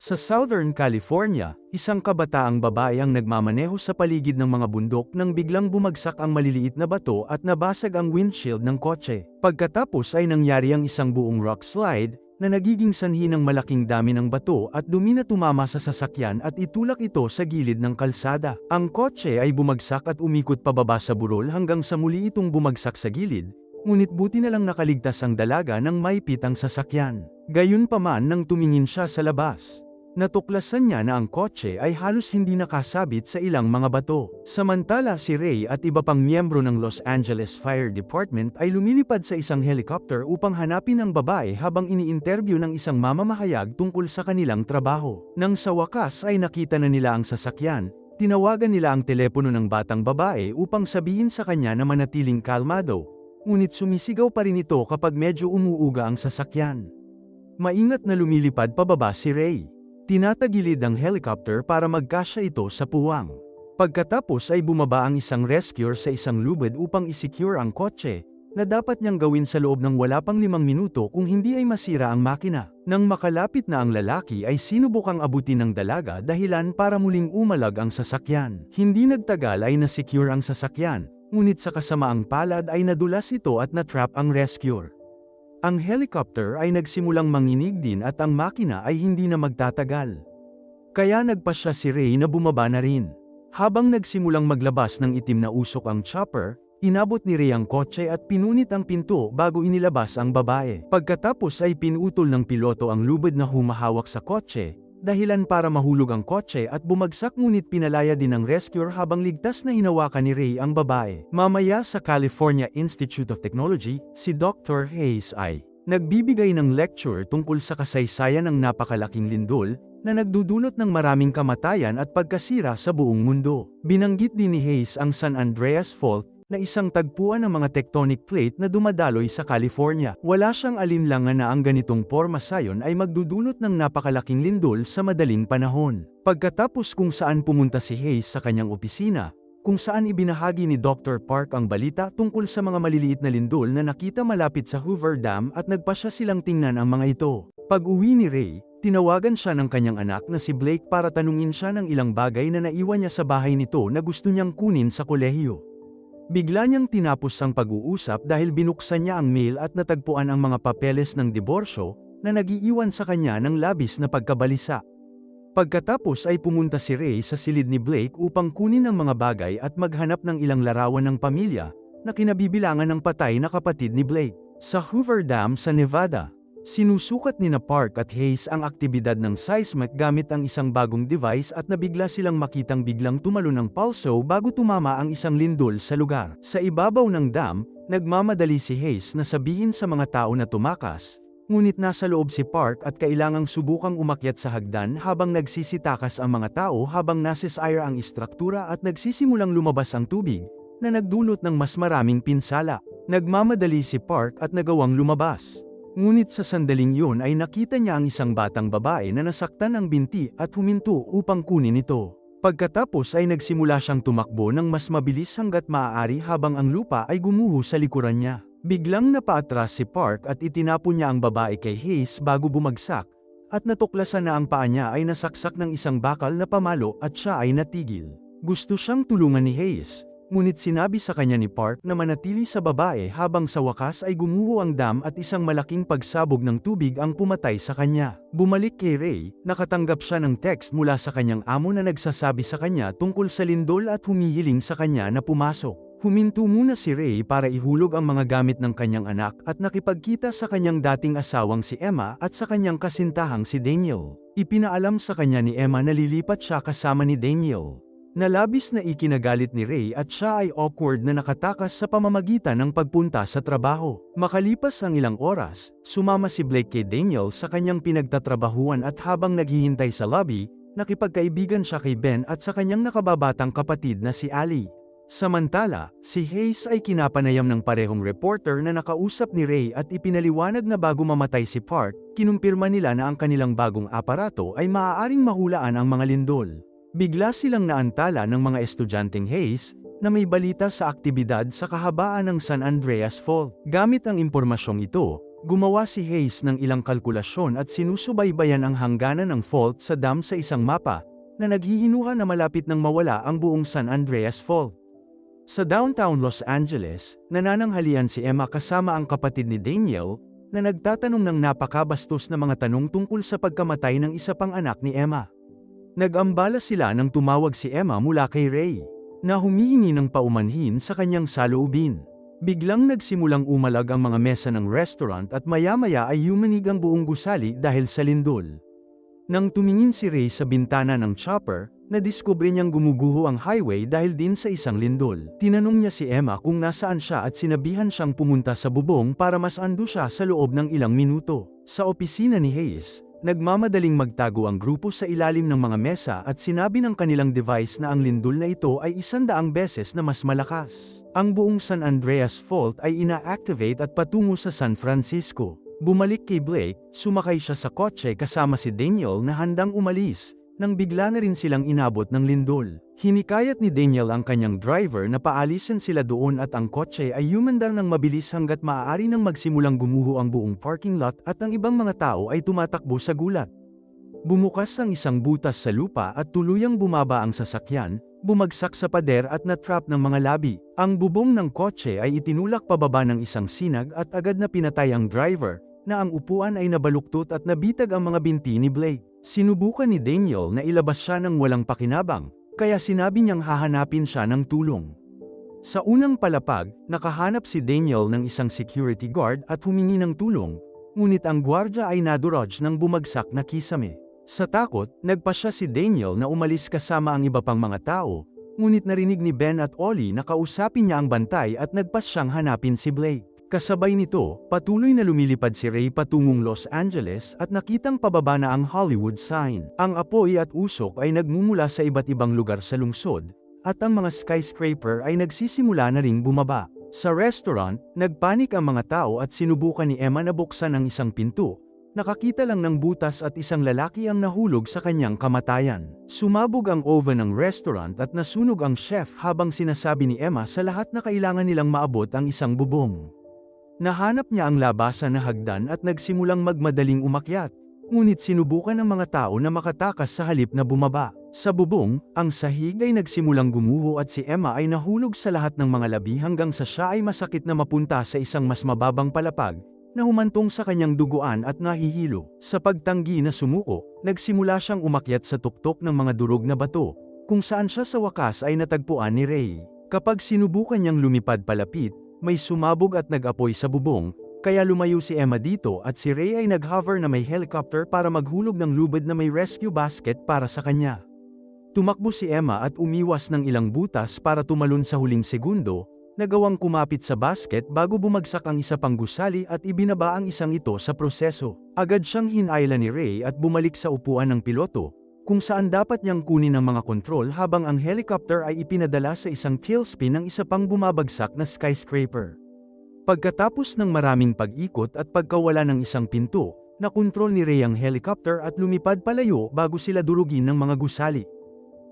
Sa Southern California, isang kabataang babae ang nagmamaneho sa paligid ng mga bundok nang biglang bumagsak ang maliliit na bato at nabasag ang windshield ng kotse. Pagkatapos ay nangyari ang isang buong rock slide, na nagiging sanhi ng malaking dami ng bato at dumi na tumama sa sasakyan at itulak ito sa gilid ng kalsada. Ang kotse ay bumagsak at umikot pababa sa burol hanggang sa muli itong bumagsak sa gilid, ngunit buti na lang nakaligtas ang dalaga ng maipit ang sasakyan. Gayunpaman nang tumingin siya sa labas. Natuklasan niya na ang kotse ay halos hindi nakasabit sa ilang mga bato. Samantala si Ray at iba pang miyembro ng Los Angeles Fire Department ay lumilipad sa isang helicopter upang hanapin ang babae habang ini-interview ng isang mamamahayag tungkol sa kanilang trabaho. Nang sa wakas ay nakita na nila ang sasakyan, tinawagan nila ang telepono ng batang babae upang sabihin sa kanya na manatiling kalmado, ngunit sumisigaw pa rin ito kapag medyo umuuga ang sasakyan. Maingat na lumilipad pababa si Ray. Tinatagilid ang helicopter para magkasya ito sa puwang. Pagkatapos ay bumaba ang isang rescuer sa isang lubid upang isecure ang kotse, na dapat niyang gawin sa loob ng wala pang limang minuto kung hindi ay masira ang makina. Nang makalapit na ang lalaki ay sinubukang abutin ng dalaga dahilan para muling umalag ang sasakyan. Hindi nagtagal ay nasecure ang sasakyan, ngunit sa kasamaang palad ay nadulas ito at natrap ang rescuer. Ang helicopter ay nagsimulang manginig din at ang makina ay hindi na magtatagal. Kaya nagpasya si Ray na bumaba na rin. Habang nagsimulang maglabas ng itim na usok ang chopper, inabot ni Ray ang kotse at pinunit ang pinto bago inilabas ang babae. Pagkatapos ay pinutol ng piloto ang lubid na humahawak sa kotse, dahilan para mahulog ang kotse at bumagsak ngunit pinalaya din ng rescuer habang ligtas na hinawakan ni Ray ang babae. Mamaya sa California Institute of Technology, si Dr. Hayes ay nagbibigay ng lecture tungkol sa kasaysayan ng napakalaking lindol na nagdudulot ng maraming kamatayan at pagkasira sa buong mundo. Binanggit din ni Hayes ang San Andreas Fault na isang tagpuan ng mga tectonic plate na dumadaloy sa California. Wala siyang alinlangan na ang ganitong porma sayon ay magdudulot ng napakalaking lindol sa madaling panahon. Pagkatapos kung saan pumunta si Hayes sa kanyang opisina, kung saan ibinahagi ni Dr. Park ang balita tungkol sa mga maliliit na lindol na nakita malapit sa Hoover Dam at nagpasya silang tingnan ang mga ito. Pag-uwi ni Ray, tinawagan siya ng kanyang anak na si Blake para tanungin siya ng ilang bagay na naiwan niya sa bahay nito na gusto niyang kunin sa kolehiyo. Bigla niyang tinapos ang pag-uusap dahil binuksan niya ang mail at natagpuan ang mga papeles ng diborsyo na nagiiwan sa kanya ng labis na pagkabalisa. Pagkatapos ay pumunta si Ray sa silid ni Blake upang kunin ang mga bagay at maghanap ng ilang larawan ng pamilya na kinabibilangan ng patay na kapatid ni Blake. Sa Hoover Dam sa Nevada, Sinusukat ni na Park at Hayes ang aktibidad ng seismic gamit ang isang bagong device at nabigla silang makitang biglang tumalo ng pulso bago tumama ang isang lindol sa lugar. Sa ibabaw ng dam, nagmamadali si Hayes na sabihin sa mga tao na tumakas, ngunit nasa loob si Park at kailangang subukang umakyat sa hagdan habang nagsisitakas ang mga tao habang nasisire ang istruktura at nagsisimulang lumabas ang tubig, na nagdulot ng mas maraming pinsala. Nagmamadali si Park at nagawang lumabas. Ngunit sa sandaling yun ay nakita niya ang isang batang babae na nasaktan ng binti at huminto upang kunin ito. Pagkatapos ay nagsimula siyang tumakbo ng mas mabilis hanggat maaari habang ang lupa ay gumuho sa likuran niya. Biglang napaatras si Park at itinapon niya ang babae kay Hayes bago bumagsak, at natuklasan na ang paa niya ay nasaksak ng isang bakal na pamalo at siya ay natigil. Gusto siyang tulungan ni Hayes, Ngunit sinabi sa kanya ni Park na manatili sa babae habang sa wakas ay gumuho ang dam at isang malaking pagsabog ng tubig ang pumatay sa kanya. Bumalik kay Ray, nakatanggap siya ng text mula sa kanyang amo na nagsasabi sa kanya tungkol sa lindol at humihiling sa kanya na pumasok. Huminto muna si Ray para ihulog ang mga gamit ng kanyang anak at nakipagkita sa kanyang dating asawang si Emma at sa kanyang kasintahang si Daniel. Ipinaalam sa kanya ni Emma na lilipat siya kasama ni Daniel. Nalabis na ikinagalit ni Ray at siya ay awkward na nakatakas sa pamamagitan ng pagpunta sa trabaho. Makalipas ang ilang oras, sumama si Blake kay Daniel sa kanyang pinagtatrabahuan at habang naghihintay sa lobby, nakipagkaibigan siya kay Ben at sa kanyang nakababatang kapatid na si Ali. Samantala, si Hayes ay kinapanayam ng parehong reporter na nakausap ni Ray at ipinaliwanag na bago mamatay si Park, kinumpirma nila na ang kanilang bagong aparato ay maaaring mahulaan ang mga lindol. Bigla silang naantala ng mga estudyanteng Hayes, na may balita sa aktibidad sa kahabaan ng San Andreas Fault. Gamit ang impormasyong ito, Gumawa si Hayes ng ilang kalkulasyon at sinusubaybayan ang hangganan ng fault sa dam sa isang mapa, na naghihinuha na malapit nang mawala ang buong San Andreas Fault. Sa downtown Los Angeles, nanananghalian si Emma kasama ang kapatid ni Daniel, na nagtatanong ng napakabastos na mga tanong tungkol sa pagkamatay ng isa pang anak ni Emma. Nag-ambala sila nang tumawag si Emma mula kay Ray, na humihingi ng paumanhin sa kanyang saloobin. Biglang nagsimulang umalag ang mga mesa ng restaurant at maya-maya ay yumanig ang buong gusali dahil sa lindol. Nang tumingin si Ray sa bintana ng chopper, nadiskubre niyang gumuguho ang highway dahil din sa isang lindol. Tinanong niya si Emma kung nasaan siya at sinabihan siyang pumunta sa bubong para mas ando siya sa loob ng ilang minuto. Sa opisina ni Hayes, Nagmamadaling magtago ang grupo sa ilalim ng mga mesa at sinabi ng kanilang device na ang lindol na ito ay isandaang beses na mas malakas. Ang buong San Andreas Fault ay ina-activate at patungo sa San Francisco. Bumalik kay Blake, sumakay siya sa kotse kasama si Daniel na handang umalis, nang bigla na rin silang inabot ng lindol. Hinikayat ni Daniel ang kanyang driver na paalisin sila doon at ang kotse ay yumandar ng mabilis hanggat maaari nang magsimulang gumuho ang buong parking lot at ang ibang mga tao ay tumatakbo sa gulat. Bumukas ang isang butas sa lupa at tuluyang bumaba ang sasakyan, bumagsak sa pader at natrap ng mga labi. Ang bubong ng kotse ay itinulak pababa ng isang sinag at agad na pinatay ang driver, na ang upuan ay nabaluktot at nabitag ang mga binti ni Blake. Sinubukan ni Daniel na ilabas siya ng walang pakinabang, kaya sinabi niyang hahanapin siya ng tulong. Sa unang palapag, nakahanap si Daniel ng isang security guard at humingi ng tulong, ngunit ang gwardya ay naduroj ng bumagsak na kisame. Sa takot, nagpa siya si Daniel na umalis kasama ang iba pang mga tao, ngunit narinig ni Ben at Ollie na kausapin niya ang bantay at nagpas siyang hanapin si Blake. Kasabay nito, patuloy na lumilipad si Ray patungong Los Angeles at nakitang pababa na ang Hollywood sign. Ang apoy at usok ay nagmumula sa iba't ibang lugar sa lungsod, at ang mga skyscraper ay nagsisimula na ring bumaba. Sa restaurant, nagpanik ang mga tao at sinubukan ni Emma na buksan ang isang pinto. Nakakita lang ng butas at isang lalaki ang nahulog sa kanyang kamatayan. Sumabog ang oven ng restaurant at nasunog ang chef habang sinasabi ni Emma sa lahat na kailangan nilang maabot ang isang bubong. Nahanap niya ang labasan na hagdan at nagsimulang magmadaling umakyat, ngunit sinubukan ng mga tao na makatakas sa halip na bumaba. Sa bubong, ang sahig ay nagsimulang gumuho at si Emma ay nahulog sa lahat ng mga labi hanggang sa siya ay masakit na mapunta sa isang mas mababang palapag, na humantong sa kanyang duguan at nahihilo. Sa pagtanggi na sumuko, nagsimula siyang umakyat sa tuktok ng mga durog na bato, kung saan siya sa wakas ay natagpuan ni Ray. Kapag sinubukan niyang lumipad palapit, may sumabog at nag-apoy sa bubong, kaya lumayo si Emma dito at si Ray ay nag-hover na may helicopter para maghulog ng lubid na may rescue basket para sa kanya. Tumakbo si Emma at umiwas ng ilang butas para tumalon sa huling segundo, nagawang kumapit sa basket bago bumagsak ang isa pang gusali at ibinaba ang isang ito sa proseso. Agad siyang hinayla ni Ray at bumalik sa upuan ng piloto, kung saan dapat niyang kunin ang mga kontrol habang ang helicopter ay ipinadala sa isang tailspin ng isa pang bumabagsak na skyscraper. Pagkatapos ng maraming pag-ikot at pagkawala ng isang pinto, nakontrol ni Ray ang helicopter at lumipad palayo bago sila durugin ng mga gusali.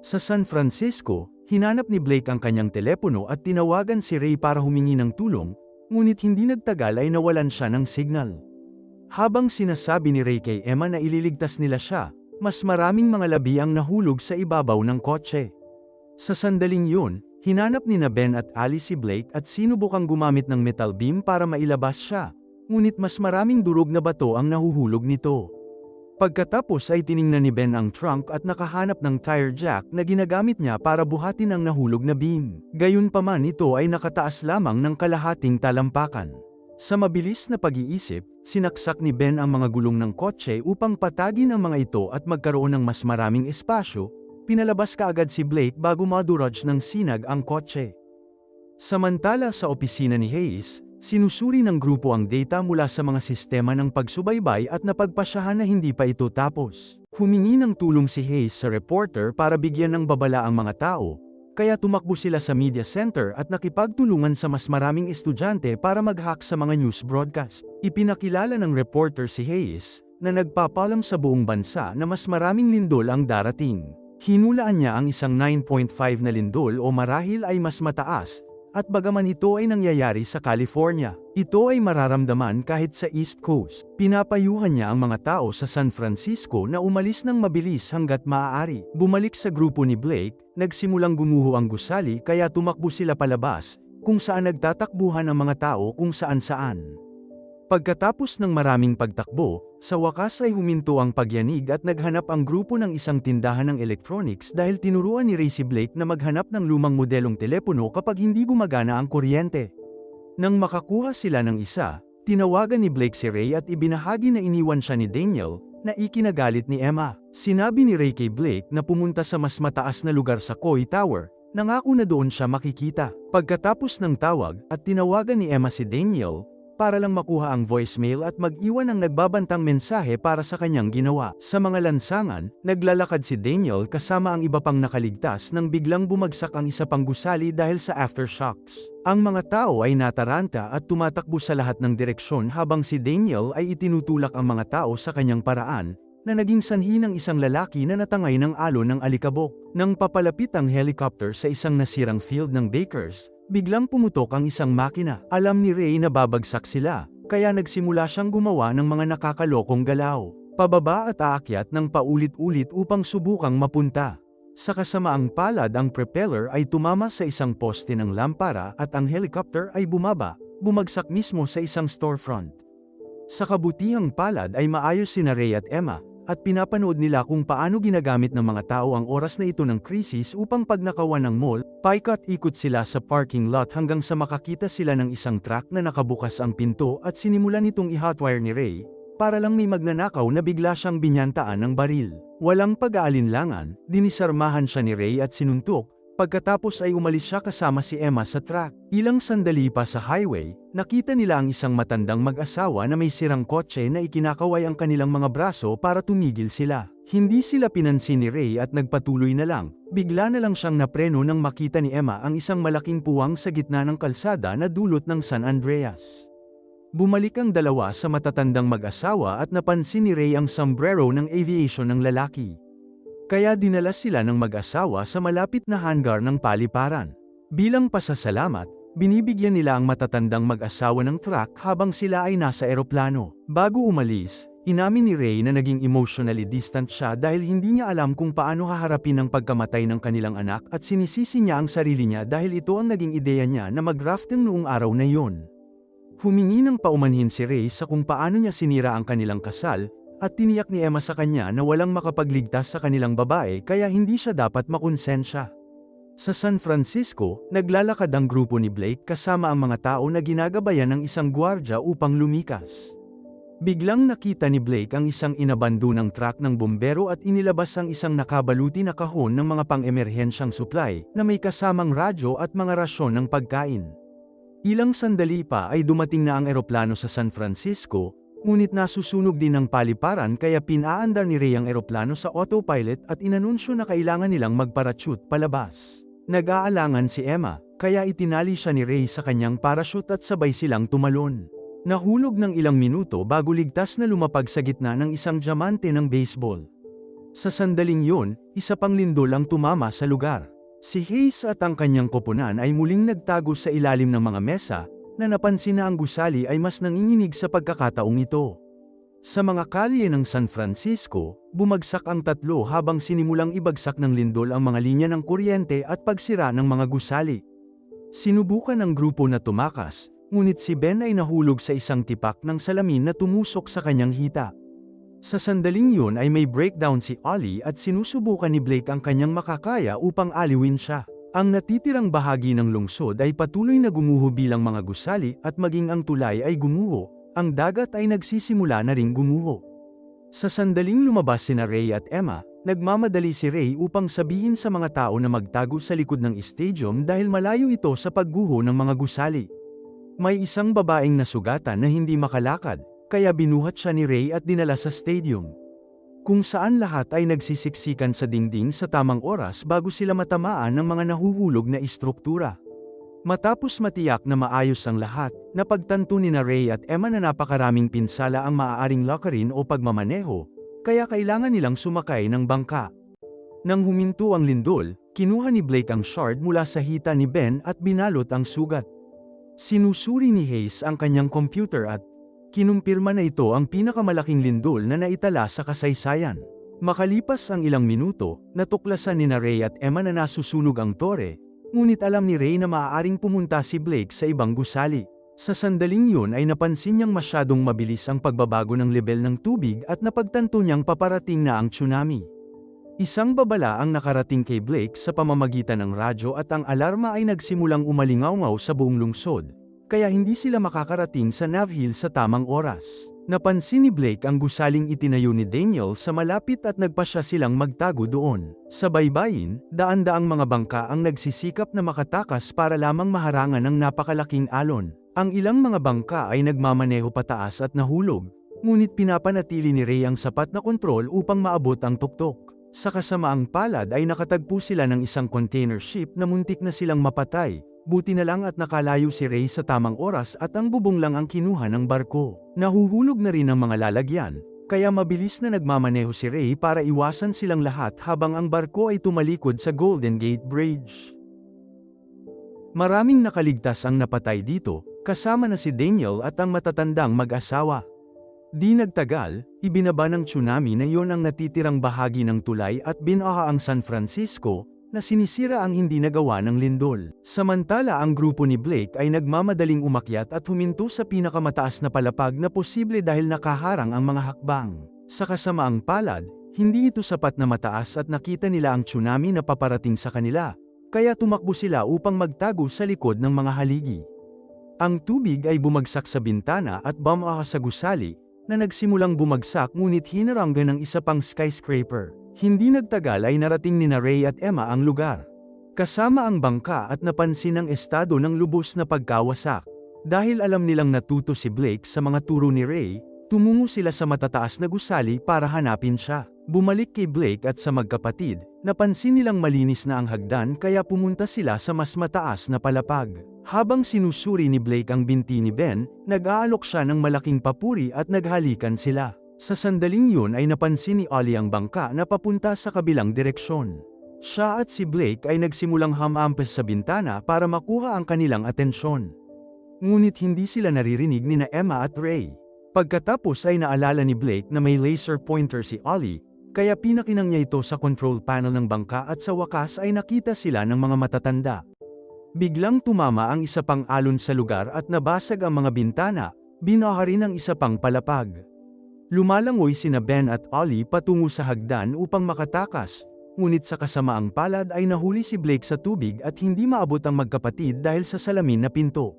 Sa San Francisco, hinanap ni Blake ang kanyang telepono at tinawagan si Ray para humingi ng tulong, ngunit hindi nagtagal ay nawalan siya ng signal. Habang sinasabi ni Ray kay Emma na ililigtas nila siya, mas maraming mga labi ang nahulog sa ibabaw ng kotse. Sa sandaling yun, hinanap ni na Ben at Ali si Blake at sinubukang gumamit ng metal beam para mailabas siya, ngunit mas maraming durog na bato ang nahuhulog nito. Pagkatapos ay tiningnan ni Ben ang trunk at nakahanap ng tire jack na ginagamit niya para buhatin ang nahulog na beam. Gayunpaman ito ay nakataas lamang ng kalahating talampakan. Sa mabilis na pag-iisip, sinaksak ni Ben ang mga gulong ng kotse upang patagin ang mga ito at magkaroon ng mas maraming espasyo, pinalabas kaagad si Blake bago madurage ng sinag ang kotse. Samantala sa opisina ni Hayes, sinusuri ng grupo ang data mula sa mga sistema ng pagsubaybay at napagpasyahan na hindi pa ito tapos. Humingi ng tulong si Hayes sa reporter para bigyan ng babala ang mga tao, kaya tumakbo sila sa media center at nakipagtulungan sa mas maraming estudyante para mag-hack sa mga news broadcast. Ipinakilala ng reporter si Hayes, na nagpapalam sa buong bansa na mas maraming lindol ang darating. Hinulaan niya ang isang 9.5 na lindol o marahil ay mas mataas, At bagaman ito ay nangyayari sa California, ito ay mararamdaman kahit sa East Coast. Pinapayuhan niya ang mga tao sa San Francisco na umalis ng mabilis hanggat maaari. Bumalik sa grupo ni Blake, nagsimulang gumuho ang gusali kaya tumakbo sila palabas, kung saan nagtatakbuhan ang mga tao kung saan-saan. Pagkatapos ng maraming pagtakbo, sa wakas ay huminto ang pagyanig at naghanap ang grupo ng isang tindahan ng electronics dahil tinuruan ni si Blake na maghanap ng lumang modelong telepono kapag hindi gumagana ang kuryente. Nang makakuha sila ng isa, tinawagan ni Blake si Ray at ibinahagi na iniwan siya ni Daniel, na ikinagalit ni Emma. Sinabi ni Ray kay Blake na pumunta sa mas mataas na lugar sa Koi Tower, nangako na doon siya makikita. Pagkatapos ng tawag at tinawagan ni Emma si Daniel, para lang makuha ang voicemail at mag-iwan ng nagbabantang mensahe para sa kanyang ginawa. Sa mga lansangan, naglalakad si Daniel kasama ang iba pang nakaligtas nang biglang bumagsak ang isa pang gusali dahil sa aftershocks. Ang mga tao ay nataranta at tumatakbo sa lahat ng direksyon habang si Daniel ay itinutulak ang mga tao sa kanyang paraan, na naging sanhi ng isang lalaki na natangay ng alon ng alikabok. Nang papalapit ang helicopter sa isang nasirang field ng Bakers, biglang pumutok ang isang makina. Alam ni Ray na babagsak sila, kaya nagsimula siyang gumawa ng mga nakakalokong galaw. Pababa at aakyat ng paulit-ulit upang subukang mapunta. Sa kasamaang palad ang propeller ay tumama sa isang poste ng lampara at ang helicopter ay bumaba, bumagsak mismo sa isang storefront. Sa kabutihang palad ay maayos sina Ray at Emma, at pinapanood nila kung paano ginagamit ng mga tao ang oras na ito ng krisis upang pag nakawan ng mall, paikat-ikot sila sa parking lot hanggang sa makakita sila ng isang truck na nakabukas ang pinto at sinimulan nitong i-hotwire ni Ray, para lang may magnanakaw na bigla siyang binyantaan ng baril. Walang pag-aalinlangan, dinisarmahan siya ni Ray at sinuntok, Pagkatapos ay umalis siya kasama si Emma sa truck. Ilang sandali pa sa highway, nakita nila ang isang matandang mag-asawa na may sirang kotse na ikinakaway ang kanilang mga braso para tumigil sila. Hindi sila pinansin ni Ray at nagpatuloy na lang. Bigla na lang siyang napreno nang makita ni Emma ang isang malaking puwang sa gitna ng kalsada na dulot ng San Andreas. Bumalik ang dalawa sa matatandang mag-asawa at napansin ni Ray ang sombrero ng aviation ng lalaki. Kaya dinala sila ng mag-asawa sa malapit na hangar ng paliparan. Bilang pasasalamat, binibigyan nila ang matatandang mag-asawa ng truck habang sila ay nasa eroplano. Bago umalis, inamin ni Ray na naging emotionally distant siya dahil hindi niya alam kung paano haharapin ang pagkamatay ng kanilang anak at sinisisi niya ang sarili niya dahil ito ang naging ideya niya na mag-rafting noong araw na yon. Humingi ng paumanhin si Ray sa kung paano niya sinira ang kanilang kasal, at tiniyak ni Emma sa kanya na walang makapagligtas sa kanilang babae kaya hindi siya dapat makonsensya. Sa San Francisco, naglalakad ang grupo ni Blake kasama ang mga tao na ginagabayan ng isang gwardya upang lumikas. Biglang nakita ni Blake ang isang inabandonang truck ng bombero at inilabas ang isang nakabaluti na kahon ng mga pang-emerhensyang supply na may kasamang radyo at mga rasyon ng pagkain. Ilang sandali pa ay dumating na ang eroplano sa San Francisco, Ngunit nasusunog din ng paliparan kaya pinaandar ni Ray ang eroplano sa autopilot at inanunsyo na kailangan nilang magparachute palabas. Nag-aalangan si Emma, kaya itinali siya ni Ray sa kanyang parachute at sabay silang tumalon. Nahulog ng ilang minuto bago ligtas na lumapag sa gitna ng isang diamante ng baseball. Sa sandaling yun, isa pang lindol ang tumama sa lugar. Si Hayes at ang kanyang koponan ay muling nagtago sa ilalim ng mga mesa, na napansin na ang gusali ay mas nanginginig sa pagkakataong ito. Sa mga kalye ng San Francisco, bumagsak ang tatlo habang sinimulang ibagsak ng lindol ang mga linya ng kuryente at pagsira ng mga gusali. Sinubukan ng grupo na tumakas, ngunit si Ben ay nahulog sa isang tipak ng salamin na tumusok sa kanyang hita. Sa sandaling yun ay may breakdown si Ollie at sinusubukan ni Blake ang kanyang makakaya upang aliwin siya. Ang natitirang bahagi ng lungsod ay patuloy na gumuho bilang mga gusali at maging ang tulay ay gumuho, ang dagat ay nagsisimula na ring gumuho. Sa sandaling lumabas sina Ray at Emma, nagmamadali si Ray upang sabihin sa mga tao na magtago sa likod ng stadium dahil malayo ito sa pagguho ng mga gusali. May isang babaeng nasugatan na hindi makalakad, kaya binuhat siya ni Ray at dinala sa stadium kung saan lahat ay nagsisiksikan sa dingding sa tamang oras bago sila matamaan ng mga nahuhulog na istruktura. Matapos matiyak na maayos ang lahat, napagtanto ni na Ray at Emma na napakaraming pinsala ang maaaring lakarin o pagmamaneho, kaya kailangan nilang sumakay ng bangka. Nang huminto ang lindol, Kinuha ni Blake ang shard mula sa hita ni Ben at binalot ang sugat. Sinusuri ni Hayes ang kanyang computer at kinumpirma na ito ang pinakamalaking lindol na naitala sa kasaysayan. Makalipas ang ilang minuto, natuklasan ni na Ray at Emma na nasusunog ang tore, ngunit alam ni Ray na maaaring pumunta si Blake sa ibang gusali. Sa sandaling yun ay napansin niyang masyadong mabilis ang pagbabago ng level ng tubig at napagtanto niyang paparating na ang tsunami. Isang babala ang nakarating kay Blake sa pamamagitan ng radyo at ang alarma ay nagsimulang umalingaw sa buong lungsod, kaya hindi sila makakarating sa Navhill sa tamang oras. Napansin ni Blake ang gusaling itinayo ni Daniel sa malapit at nagpasya silang magtago doon. Sa baybayin, daan-daang mga bangka ang nagsisikap na makatakas para lamang maharangan ng napakalaking alon. Ang ilang mga bangka ay nagmamaneho pataas at nahulog, ngunit pinapanatili ni Ray ang sapat na kontrol upang maabot ang tuktok. Sa kasamaang palad ay nakatagpo sila ng isang container ship na muntik na silang mapatay, buti na lang at nakalayo si Ray sa tamang oras at ang bubong lang ang kinuha ng barko. Nahuhulog na rin ang mga lalagyan, kaya mabilis na nagmamaneho si Ray para iwasan silang lahat habang ang barko ay tumalikod sa Golden Gate Bridge. Maraming nakaligtas ang napatay dito, kasama na si Daniel at ang matatandang mag-asawa. Di nagtagal, ibinaba ng tsunami na iyon ang natitirang bahagi ng tulay at binaha ang San Francisco, na sinisira ang hindi nagawa ng lindol. Samantala ang grupo ni Blake ay nagmamadaling umakyat at huminto sa pinakamataas na palapag na posible dahil nakaharang ang mga hakbang. Sa kasamaang palad, hindi ito sapat na mataas at nakita nila ang tsunami na paparating sa kanila, kaya tumakbo sila upang magtago sa likod ng mga haligi. Ang tubig ay bumagsak sa bintana at bumaha sa gusali, na nagsimulang bumagsak ngunit hinaranggan ng isa pang skyscraper. Hindi nagtagal ay narating ni na Ray at Emma ang lugar. Kasama ang bangka at napansin ang estado ng lubos na pagkawasak. Dahil alam nilang natuto si Blake sa mga turo ni Ray, tumungo sila sa matataas na gusali para hanapin siya. Bumalik kay Blake at sa magkapatid, napansin nilang malinis na ang hagdan kaya pumunta sila sa mas mataas na palapag. Habang sinusuri ni Blake ang binti ni Ben, nag-aalok siya ng malaking papuri at naghalikan sila. Sa sandaling yun ay napansin ni Ollie ang bangka na papunta sa kabilang direksyon. Siya at si Blake ay nagsimulang hamampes sa bintana para makuha ang kanilang atensyon. Ngunit hindi sila naririnig ni na Emma at Ray. Pagkatapos ay naalala ni Blake na may laser pointer si Ollie, kaya pinakinang niya ito sa control panel ng bangka at sa wakas ay nakita sila ng mga matatanda. Biglang tumama ang isa pang alon sa lugar at nabasag ang mga bintana, binaha rin ang isa pang palapag. Lumalangoy sina Ben at Ollie patungo sa hagdan upang makatakas, ngunit sa kasamaang palad ay nahuli si Blake sa tubig at hindi maabot ang magkapatid dahil sa salamin na pinto.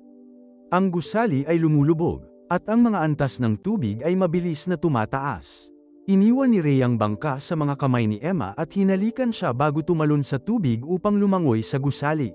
Ang gusali ay lumulubog, at ang mga antas ng tubig ay mabilis na tumataas. Iniwan ni Ray ang bangka sa mga kamay ni Emma at hinalikan siya bago tumalon sa tubig upang lumangoy sa gusali.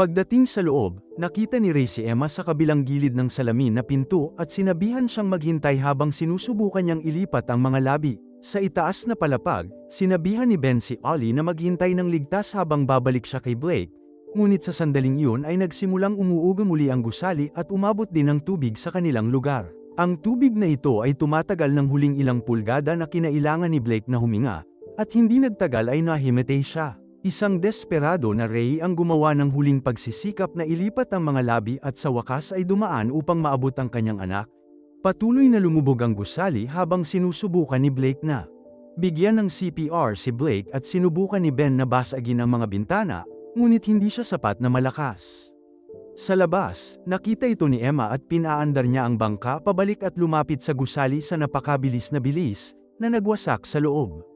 Pagdating sa loob, nakita ni Ray si Emma sa kabilang gilid ng salamin na pinto at sinabihan siyang maghintay habang sinusubukan niyang ilipat ang mga labi. Sa itaas na palapag, sinabihan ni Ben si Ollie na maghintay ng ligtas habang babalik siya kay Blake, ngunit sa sandaling iyon ay nagsimulang umuuga muli ang gusali at umabot din ng tubig sa kanilang lugar. Ang tubig na ito ay tumatagal ng huling ilang pulgada na kinailangan ni Blake na huminga, at hindi nagtagal ay nahimatay siya. Isang desperado na Ray ang gumawa ng huling pagsisikap na ilipat ang mga labi at sa wakas ay dumaan upang maabot ang kanyang anak. Patuloy na lumubog ang gusali habang sinusubukan ni Blake na. Bigyan ng CPR si Blake at sinubukan ni Ben na basagin ang mga bintana, ngunit hindi siya sapat na malakas. Sa labas, nakita ito ni Emma at pinaandar niya ang bangka pabalik at lumapit sa gusali sa napakabilis na bilis, na nagwasak sa loob.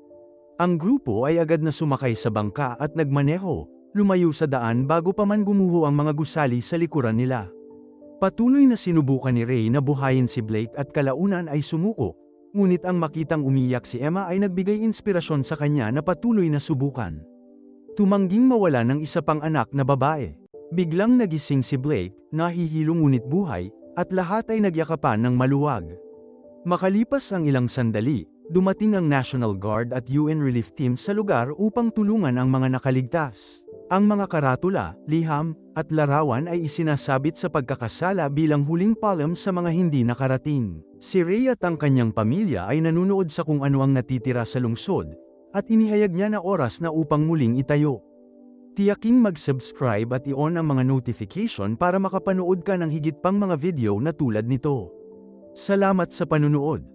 Ang grupo ay agad na sumakay sa bangka at nagmaneho, lumayo sa daan bago pa man gumuho ang mga gusali sa likuran nila. Patuloy na sinubukan ni Ray na buhayin si Blake at kalaunan ay sumuko, ngunit ang makitang umiyak si Emma ay nagbigay inspirasyon sa kanya na patuloy na subukan. Tumangging mawala ng isa pang anak na babae. Biglang nagising si Blake, nahihilo ngunit buhay, at lahat ay nagyakapan ng maluwag. Makalipas ang ilang sandali, dumating ang National Guard at UN Relief Team sa lugar upang tulungan ang mga nakaligtas. Ang mga karatula, liham, at larawan ay isinasabit sa pagkakasala bilang huling palm sa mga hindi nakarating. Si Ray at ang kanyang pamilya ay nanunood sa kung ano ang natitira sa lungsod, at inihayag niya na oras na upang muling itayo. Tiyaking mag-subscribe at i-on ang mga notification para makapanood ka ng higit pang mga video na tulad nito. Salamat sa panunood.